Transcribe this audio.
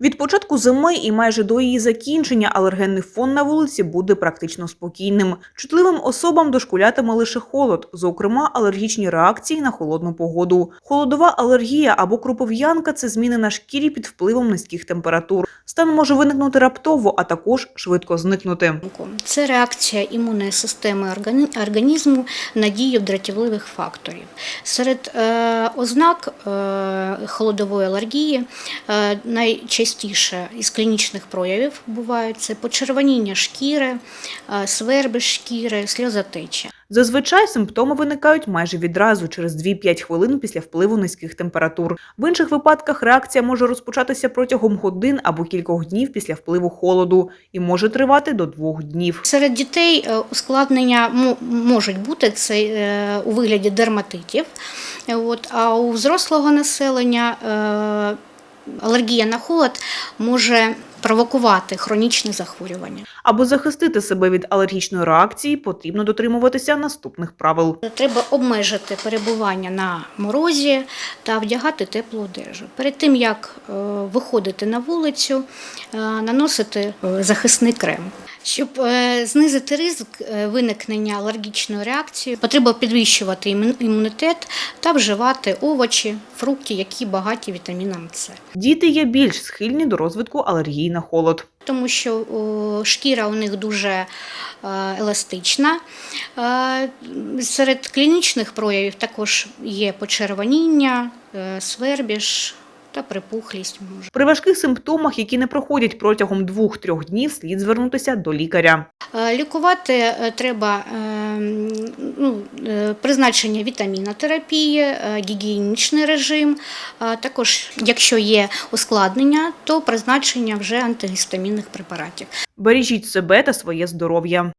Від початку зими і майже до її закінчення алергенний фон на вулиці буде практично спокійним. Чутливим особам дошкулятиме лише холод, зокрема алергічні реакції на холодну погоду. Холодова алергія або крупов'янка це зміни на шкірі під впливом низьких температур. Стан може виникнути раптово, а також швидко зникнути. Це реакція імунної системи органі- організму на дію дратівливих факторів. Серед е, ознак е, холодової алергії е, найчастіше із клінічних проявів бувають це почервоніння шкіри, е, сверби шкіри, сльозотеча. Зазвичай симптоми виникають майже відразу через 2-5 хвилин після впливу низьких температур. В інших випадках реакція може розпочатися протягом годин або кількох днів після впливу холоду і може тривати до двох днів. Серед дітей е, ускладнення можуть бути це е, у вигляді дерматитів. От, а у взрослого населення алергія на холод може провокувати хронічне захворювання. Аби захистити себе від алергічної реакції, потрібно дотримуватися наступних правил. Треба обмежити перебування на морозі та вдягати теплу одежу. Перед тим як е, виходити на вулицю, е, наносити е, захисний крем. Щоб знизити ризик виникнення алергічної реакції, потрібно підвищувати імунітет та вживати овочі, фрукти, які багаті вітаміном С. Діти є більш схильні до розвитку алергії на холод. тому що о, шкіра у них дуже е, еластична. Е, Серед клінічних проявів також є почервоніння, е, свербіж та припухлість може. При важких симптомах, які не проходять протягом 2-3 днів, слід звернутися до лікаря. Е, Лікувати е, треба е, ну, призначення вітамінотерапії, гігієнічний режим. Також, якщо є ускладнення, то призначення вже антигістамінних препаратів. Бережіть себе та своє здоров'я.